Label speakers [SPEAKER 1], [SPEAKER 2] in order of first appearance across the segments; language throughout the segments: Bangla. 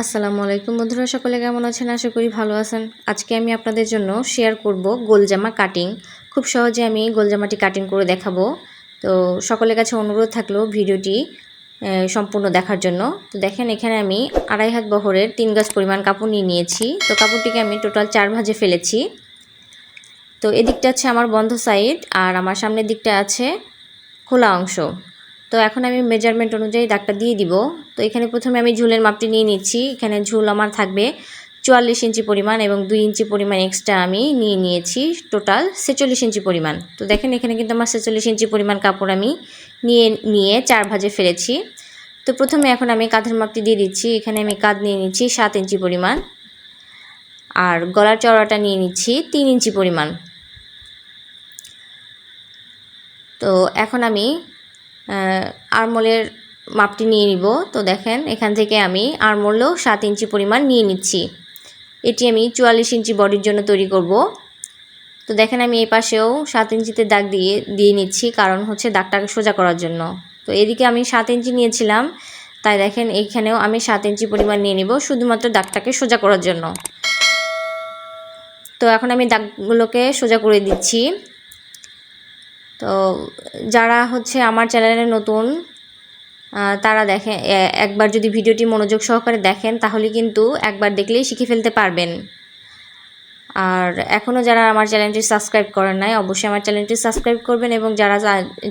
[SPEAKER 1] আসসালামু আলাইকুম বন্ধুরা, সকলে কেমন আছেন? আশা করি ভালো আছেন। আজকে আমি আপনাদের জন্য শেয়ার করব গোলজামা কাটিং খুব সহজে আমি গোলজামাটি কাটিং করে দেখাবো। তো সকলের কাছে অনুরোধ থাকল ভিডিওটি সম্পূর্ণ দেখার জন্য। তো দেখেন, এখানে আমি আড়াই হাত বহরের তিন গাছ পরিমাণ কাপড় নিয়ে নিয়েছি। তো কাপড়টিকে আমি টোটাল চার ভাজে ফেলেছি। তো এদিকটা আছে আমার বন্ধ সাইড আর আমার সামনের দিকটা আছে খোলা অংশ। তো এখন আমি মেজারমেন্ট অনুযায়ী দাগটা দিয়ে দিব। তো এখানে প্রথমে আমি ঝুলের মাপটি নিয়ে নিচ্ছি। এখানে ঝুল আমার থাকবে চুয়াল্লিশ ইঞ্চি পরিমাণ এবং দুই ইঞ্চি পরিমাণ এক্সট্রা আমি নিয়ে নিয়েছি টোটাল ছেচল্লিশ ইঞ্চি পরিমাণ। তো দেখেন এখানে কিন্তু আমার ছেচল্লিশ ইঞ্চি পরিমাণ কাপড় আমি নিয়ে নিয়ে চার ভাজে ফেলেছি। তো প্রথমে এখন আমি কাঁধের মাপটি দিয়ে দিচ্ছি। এখানে আমি কাঁধ নিয়ে নিচ্ছি সাত ইঞ্চি পরিমাণ। আর গলার চওড়াটা নিয়ে নিচ্ছি তিন ইঞ্চি পরিমাণ। তো এখন আমি আরমোলের মাপটি নিয়ে নিব। তো দেখেন, এখান থেকে আমি আরমোলও সাত ইঞ্চি পরিমাণ নিয়ে নিচ্ছি। এটি আমি চুয়াল্লিশ ইঞ্চি বডির জন্য তৈরি করব। তো দেখেন, আমি এই পাশেও সাত ইঞ্চিতে দাগ দিয়ে দিয়ে নিচ্ছি, কারণ হচ্ছে দাগটাকে সোজা করার জন্য। তো এদিকে আমি সাত ইঞ্চি নিয়েছিলাম। তাই দেখেন, এইখানেও আমি সাত ইঞ্চি পরিমাণ নিয়ে নিব, শুধুমাত্র দাগটাকে সোজা করার জন্য। তো এখন আমি দাগগুলোকে সোজা করে দিচ্ছি। তো যারা হচ্ছে আমার চ্যানেলে নতুন তারা দেখেন একবার যদি ভিডিওটি মনোযোগ সহকারে দেখেন, তাহলে কিন্তু একবার দেখলেই শিখে ফেলতে পারবেন। আর এখনও যারা আমার চ্যানেলটি সাবস্ক্রাইব করেন নাই, অবশ্যই আমার চ্যানেলটি সাবস্ক্রাইব করবেন এবং যারা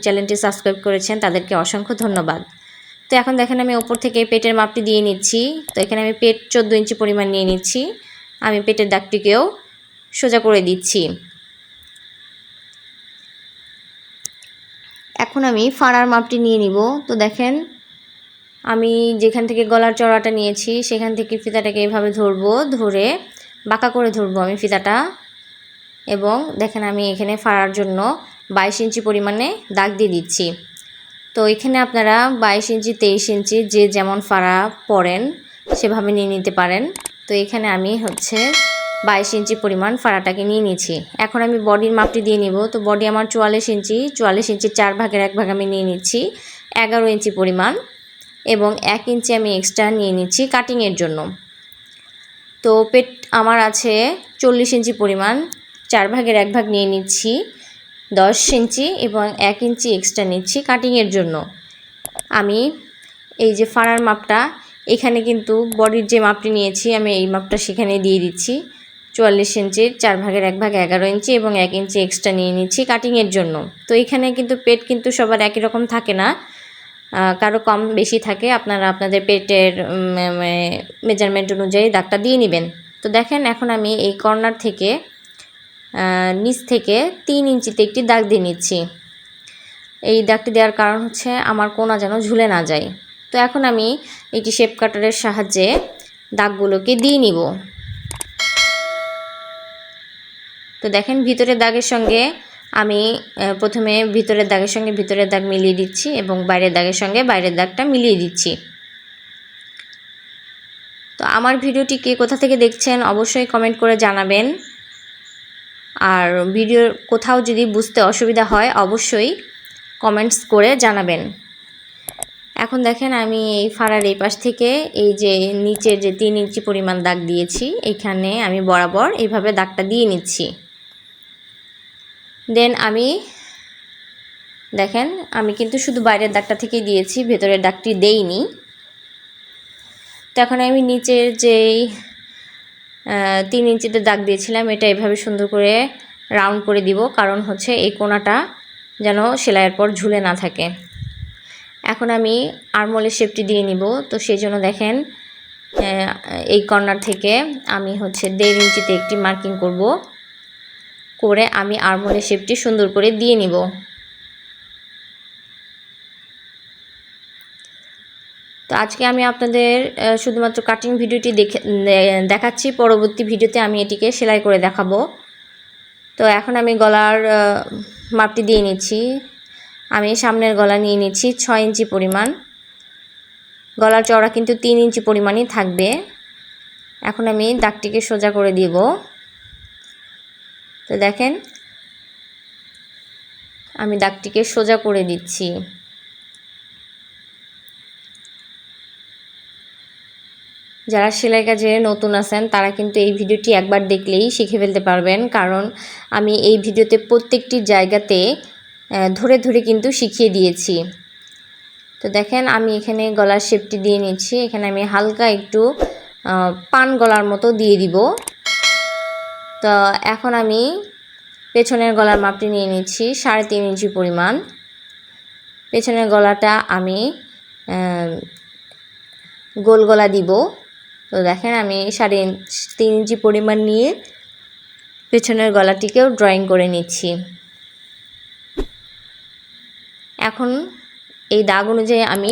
[SPEAKER 1] চ্যানেলটি সাবস্ক্রাইব করেছেন, তাদেরকে অসংখ্য ধন্যবাদ। তো এখন দেখেন আমি ওপর থেকে পেটের মাপটি দিয়ে নিচ্ছি। তো এখানে আমি পেট চোদ্দ ইঞ্চি পরিমাণ নিয়ে নিচ্ছি। আমি পেটের দাগটিকেও সোজা করে দিচ্ছি। এখন আমি ফাড়ার মাপটি নিয়ে নিব। তো দেখেন, আমি যেখান থেকে গলার চড়াটা নিয়েছি, সেখান থেকে ফিতাটাকে এভাবে ধরবো, ধরে বাঁকা করে ধরবো আমি ফিতাটা। এবং দেখেন, আমি এখানে ফাড়ার জন্য বাইশ ইঞ্চি পরিমাণে দাগ দিয়ে দিচ্ছি। তো এখানে আপনারা বাইশ ইঞ্চি, তেইশ ইঞ্চি যে যেমন ফাড়া পড়েন সেভাবে নিয়ে নিতে পারেন। তো এখানে আমি হচ্ছে বাইশ ইঞ্চি পরিমাণ ফাড়াটাকে নিয়ে নিয়েছি। এখন আমি বডির মাপটি দিয়ে নিব। তো বডি আমার চুয়াল্লিশ ইঞ্চি, চুয়াল্লিশ ইঞ্চির চার ভাগের এক ভাগ আমি নিয়ে নিচ্ছি। এগারো ইঞ্চি পরিমাণ এবং এক ইঞ্চি আমি এক্সট্রা নিয়ে নিচ্ছি কাটিংয়ের জন্য। তো পেট আমার আছে চল্লিশ ইঞ্চি পরিমাণ, চার ভাগের এক ভাগ নিয়ে নিচ্ছি, দশ ইঞ্চি এবং এক ইঞ্চি এক্সট্রা নিচ্ছি কাটিংয়ের জন্য। আমি এই যে ফাড়ার মাপটা, এখানে কিন্তু বডির যে মাপটি নিয়েছি, আমি এই মাপটা সেখানে দিয়ে দিচ্ছি। চুয়াল্লিশ ইঞ্চির চার ভাগের এক ভাগ এগারো ইঞ্চি এবং এক ইঞ্চি এক্সট্রা নিয়ে নিচ্ছি কাটিংয়ের জন্য। তো এখানে কিন্তু পেট কিন্তু সবার একই রকম থাকে না। কারও কম বেশি থাকে, আপনারা আপনাদের পেটের মেজারমেন্ট অনুযায়ী দাগটা দিয়ে নেবেন। তো দেখেন এখন আমি এই কর্নার থেকে নিচ থেকে তিন ইঞ্চিতে একটি দাগ দিয়ে নিচ্ছি। এই দাগটি দেওয়ার কারণ হচ্ছে আমার কোনা যেন ঝুলে না যায়। তো এখন আমি একটি শেপ কাটারের সাহায্যে দাগগুলোকে দিয়ে নিব। তো দেখেন ভিতরের দাগের সঙ্গে আমি প্রথমে ভিতরের দাগের সঙ্গে ভিতরের দাগ মিলিয়ে দিচ্ছি এবং বাইরের দাগের সঙ্গে বাইরের দাগটা মিলিয়ে দিচ্ছি। তো আমার ভিডিওটি কে কোথা থেকে দেখছেন অবশ্যই কমেন্ট করে জানাবেন। আর ভিডিওর কোথাও যদি বুঝতে অসুবিধা হয়, অবশ্যই কমেন্টস করে জানাবেন। এখন দেখেন আমি এই ফাড়ার এই পাশ থেকে এই যে নিচের যে তিন ইঞ্চি পরিমাণ দাগ দিয়েছি, এখানে আমি বরাবর এইভাবে দাগটা দিয়ে নিচ্ছি। দেন আমি, দেখেন, আমি কিন্তু শুধু বাইরের দাগটা থেকেই দিয়েছি, ভেতরের দাগটি দেইনি। তো এখন আমি নিচের যেই তিন ইঞ্চিতে দাগ দিয়েছিলাম, এটা এভাবে সুন্দর করে রাউন্ড করে দিব, কারণ হচ্ছে এই কোনাটা যেন সেলাইয়ের পর ঝুলে না থাকে। এখন আমি আরমোলের শেপটি দিয়ে নিব, তো সেই জন্য দেখেন এই কর্নার থেকে আমি হচ্ছে দেড় ইঞ্চিতে একটি মার্কিং করব। করে আমি আরমোলের শেপটি সুন্দর করে দিয়ে নিব। তো আজকে আমি আপনাদের শুধুমাত্র কাটিং ভিডিওটি দেখে দেখাচ্ছি। পরবর্তী ভিডিওতে আমি এটিকে সেলাই করে দেখাবো। তো এখন আমি গলার মাপটি দিয়ে নিচ্ছি। আমি সামনের গলা নিয়ে নিচ্ছি ছয় ইঞ্চি পরিমাণ। গলার চওড়া কিন্তু তিন ইঞ্চি পরিমাণই থাকবে। এখন আমি দাগটিকে সোজা করে দিব। তো দেখেন, আমি দাগটিকে সোজা করে দিচ্ছি। যারা সেলাই কাজে নতুন আছেন, তারা কিন্তু এই ভিডিওটি একবার দেখলেই শিখে ফেলতে পারবেন। কারণ আমি এই ভিডিওতে প্রত্যেকটি জায়গাতে ধরে ধরে কিন্তু শিখিয়ে দিয়েছি। তো দেখেন, আমি এখানে গলার শেপটি দিয়ে নিচ্ছি। এখানে আমি হালকা একটু পান গলার মতো দিয়ে দিব। তো এখন আমি পেছনের গলার মাপটি নিয়ে নিচ্ছি, সাড়ে তিন ইঞ্চি পরিমাণ। পেছনের গলাটা আমি গোল গলা দিব। তো দেখেন আমি সাড়ে তিন ইঞ্চি পরিমাণ নিয়ে পেছনের গলাটিকেও ড্রয়িং করে নিচ্ছি। এখন এই দাগ অনুযায়ী আমি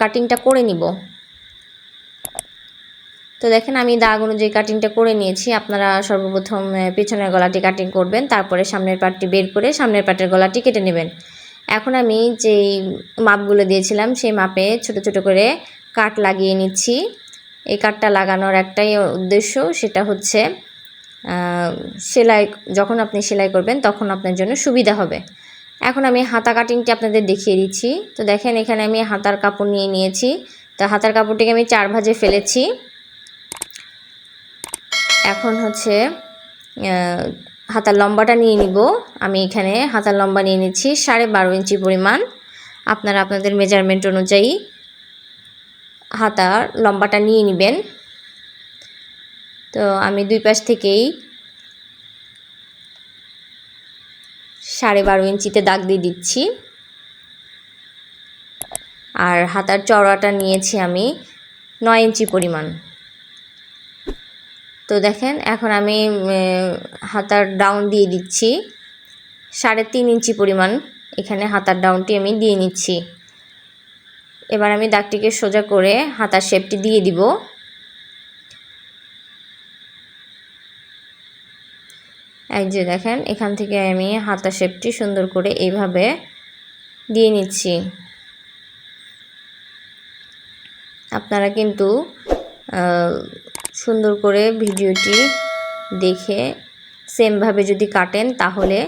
[SPEAKER 1] কাটিংটা করে নিব। তো দেখেন, আমি দাগ অনুযায়ী কাটিংটা করে নিয়েছি। আপনারা সর্বপ্রথম পেছনের গলাটি কাটিং করবেন, তারপরে সামনের পাটটি বের করে সামনের পাটের গলাটি কেটে নেবেন। এখন আমি যেই মাপগুলো দিয়েছিলাম, সেই মাপে ছোট ছোট করে কাট লাগিয়ে নিচ্ছি। এই কাটটা লাগানোর একটাই উদ্দেশ্য, সেটা হচ্ছে সেলাই, যখন আপনি সেলাই করবেন, তখন আপনার জন্য সুবিধা হবে। এখন আমি হাতা কাটিংটি আপনাদের দেখিয়ে দিচ্ছি। তো দেখেন, এখানে আমি হাতার কাপড় নিয়ে নিয়েছি। তো হাতার কাপড়টিকে আমি চার ভাজে ফেলেছি। এখন হচ্ছে হাতার লম্বাটা নিয়ে নিব। আমি এখানে হাতার লম্বা নিয়ে নিচ্ছি সাড়ে বারো ইঞ্চি পরিমাণ। আপনারা আপনাদের মেজারমেন্ট অনুযায়ী হাতার লম্বাটা নিয়ে নেবেন। তো আমি দুই পাশ থেকেই সাড়ে বারো ইঞ্চিতে দাগ দিয়ে দিচ্ছি। আর হাতার চওড়াটা নিয়েছি আমি নয় ইঞ্চি পরিমাণ। তো দেখেন, এখন আমি হাতার ডাউন দিয়ে দিচ্ছি। সাড়ে তিন ইঞ্চি পরিমাণ এখানে হাতার ডাউনটি আমি দিয়ে নিচ্ছি। এবার আমি দাগটিকে সোজা করে হাতার শেপটি দিয়ে দিব। এই যে দেখেন, এখান থেকে আমি হাতা শেপটি সুন্দর করে এইভাবে দিয়ে নিচ্ছি। আপনারা কিন্তু সুন্দর করে ভিডিওটি দেখে সেমভাবে যদি কাটেন, তাহলে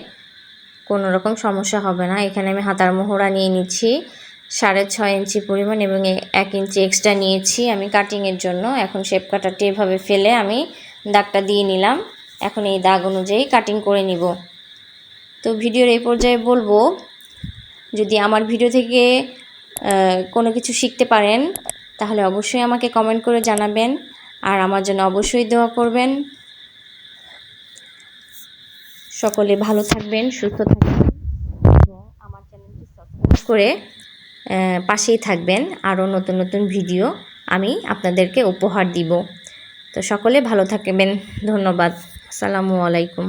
[SPEAKER 1] কোনো রকম সমস্যা হবে না। এখানে আমি হাতার মোহরা নিয়ে নিচ্ছি। সাড়ে ছয় ইঞ্চি পরিমাণ এবং এক ইঞ্চি এক্সট্রা নিয়েছি আমি কাটিংয়ের জন্য। এখন শেপ কাটারটি এভাবে ফেলে আমি দাগটা দিয়ে নিলাম। এখন এই দাগ অনুযায়ী কাটিং করে নিব। তো ভিডিওর এই পর্যায়ে বলব, যদি আমার ভিডিও থেকে কোনো কিছু শিখতে পারেন, তাহলে অবশ্যই আমাকে কমেন্ট করে জানাবেন। আর আমার জন্য অবশ্যই দোয়া করবেন। সকলে ভালো থাকবেন, সুস্থ থাকবেন এবং আমার চ্যানেলটি সাবস্ক্রাইব করে পাশেই থাকবেন। আরও নতুন নতুন ভিডিও আমি আপনাদেরকে উপহার দিব। তো সকলে ভালো থাকবেন। ধন্যবাদ। আসসালামু আলাইকুম।